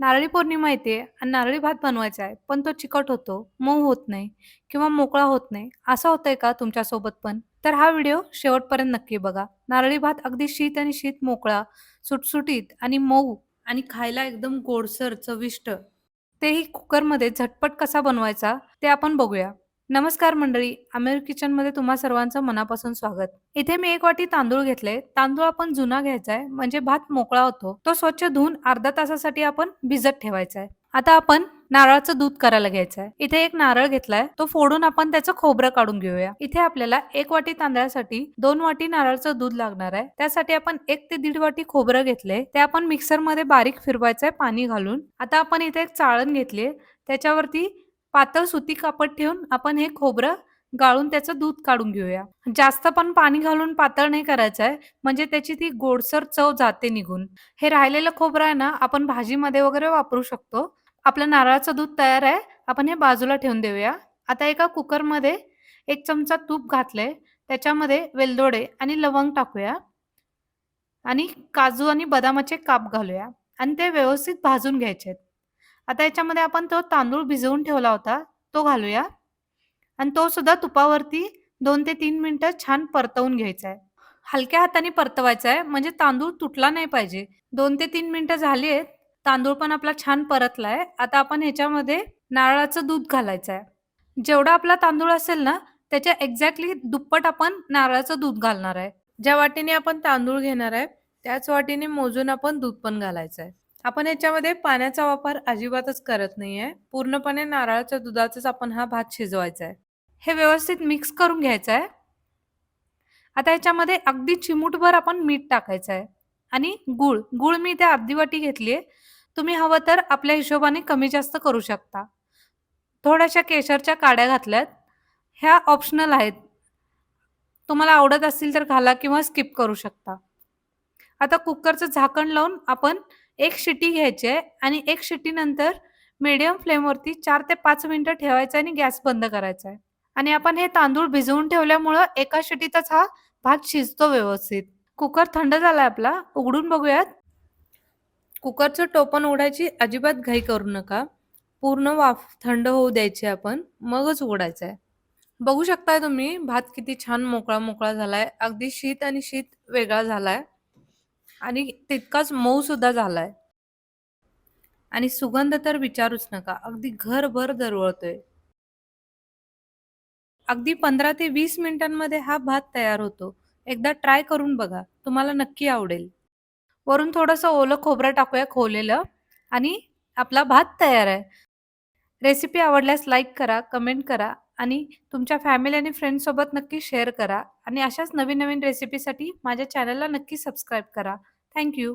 नारळी पौर्णिमा येते आणि नारळी भात बनवायचा आहे पण तो चिकट होतो मऊ होत नाही किंवा मोकळा होत नाही. असं होतंय का तुमच्यासोबत पण? तर हा व्हिडिओ शेवटपर्यंत नक्की बघा. नारळी भात अगदी शीत आणि शीत मोकळा सुटसुटीत आणि मऊ आणि खायला एकदम गोडसर चविष्ट. तेही कुकरमध्ये झटपट कसा बनवायचा ते आपण बघूया. नमस्कार मंडळी अमेर किचनमध्ये तुम्हा सर्वांचं मनापासून स्वागत. इथे मी एक वाटी तांदूळ घेतले. तांदूळ आपण जुना घ्यायचा आहे म्हणजे भात मोकळा होतो. तो स्वच्छ धुवून अर्धा तासासाठी आपण भिजत ठेवायचा आहे आता आपण नारळाचं दूध करायला घ्यायचं आहे इथे एक नारळ घेतलाय तो फोडून आपण त्याचं खोबरं काढून घेऊया. इथे आपल्याला एक वाटी तांदळासाठी दोन वाटी नारळाचं दूध लागणार आहे. त्यासाठी आपण एक ते दीड वाटी खोबरं घेतले. ते आपण मिक्सरमध्ये बारीक फिरवायचंय पाणी घालून. आता आपण इथे एक चाळण घेतली त्याच्यावरती पातळ सुती कापड ठेवून आपण हे खोबरं गाळून त्याचं दूध काढून घेऊया. जास्त पण पाणी घालून पातळ नाही करायचं आहे म्हणजे त्याची ती गोडसर चव जाते निघून. हे राहिलेलं खोबरं आहे ना आपण भाजीमध्ये वगैरे वापरू शकतो. आपलं नारळाचं दूध तयार आहे आपण हे बाजूला ठेवून देऊया. आता एका कुकरमध्ये एक चमचा तूप घातलंय त्याच्यामध्ये वेलदोडे आणि लवंग टाकूया. आणि काजू आणि बदामाचे काप घालूया. आणि ते व्यवस्थित भाजून घ्यायचे आता याच्यामध्ये आपण तो तांदूळ भिजवून ठेवला होता तो घालूया. आणि तो सुद्धा तुपावरती दोन ते तीन मिनिटं छान परतवून घ्यायचा आहे हलक्या हाताने परतवायचा आहे म्हणजे तांदूळ तुटला नाही पाहिजे. दोन ते तीन मिनिटं झाली आहेत तांदूळ पण आपला छान परतलाय. आता आपण ह्याच्यामध्ये नारळाचं दूध घालायचं आहे जेवढा आपला तांदूळ असेल ना त्याच्या एक्झॅक्टली दुप्पट आपण नारळाचं दूध घालणार आहे. ज्या वाटीने आपण तांदूळ घेणार आहे त्याच वाटीने मोजून आपण दूध पण घालायचं आहे आपण याच्यामध्ये पाण्याचा वापर अजिबातच करत नाहीये. पूर्णपणे नारळाच्या दुधाचाच आपण हा भात शिजवायचा आहे हे व्यवस्थित मिक्स करून घ्यायचं आहे आता याच्यामध्ये अगदी चिमूटभर आपण मीठ टाकायचं आहे आणि गुळ गुळ मी इथे अर्धी वाटी घेतली आहे तुम्ही हवं तर आपल्या हिशोबाने कमी जास्त करू शकता. थोड्याशा केशरच्या काड्या घातल्यात. ह्या ऑप्शनल आहेत. तुम्हाला आवडत असतील तर घाला किंवा स्किप करू शकता. आता कुकरचं झाकण लावून आपण एक शिटी घ्यायची आहे आणि एक शिटीनंतर मीडियम फ्लेमवरती चार ते पाच मिनिटं ठेवायचं आणि गॅस बंद करायचा आहे. आणि आपण हे तांदूळ भिजवून ठेवल्यामुळं एका शिटीतच हा भात शिजतो व्यवस्थित. कुकर थंड झालाय आपला उघडून बघूयात. कुकरचं टोपण उघडायची अजिबात घाई करू नका. पूर्ण वाफ थंड होऊ द्यायची आपण मगच उघडायचं आहे. बघू शकताय तुम्ही भात किती छान मोकळा मोकळा झालाय. अगदी शीत आणि शीत वेगळा झालाय. आणि तितकाच मऊ सुद्धा झालाय. आणि सुगंध तर विचारूच नका अगदी घरभर दरवळतोय. अगदी पंधरा ते वीस मिनिटांमध्ये हा भात तयार होतो. एकदा ट्राय करून बघा तुम्हाला नक्की आवडेल. वरून थोडंसं ओलं खोबरं टाकूया खोलेलं आणि आपला भात तयार आहे. रेसिपी आवडल्यास लाईक करा कमेंट करा आणि तुमच्या फॅमिली आणि फ्रेंड्ससोबत नक्की शेअर करा आणि अशाच नवीन नवीन रेसिपीसाठी माझ्या चॅनलला नक्की सबस्क्राईब करा. थँक्यू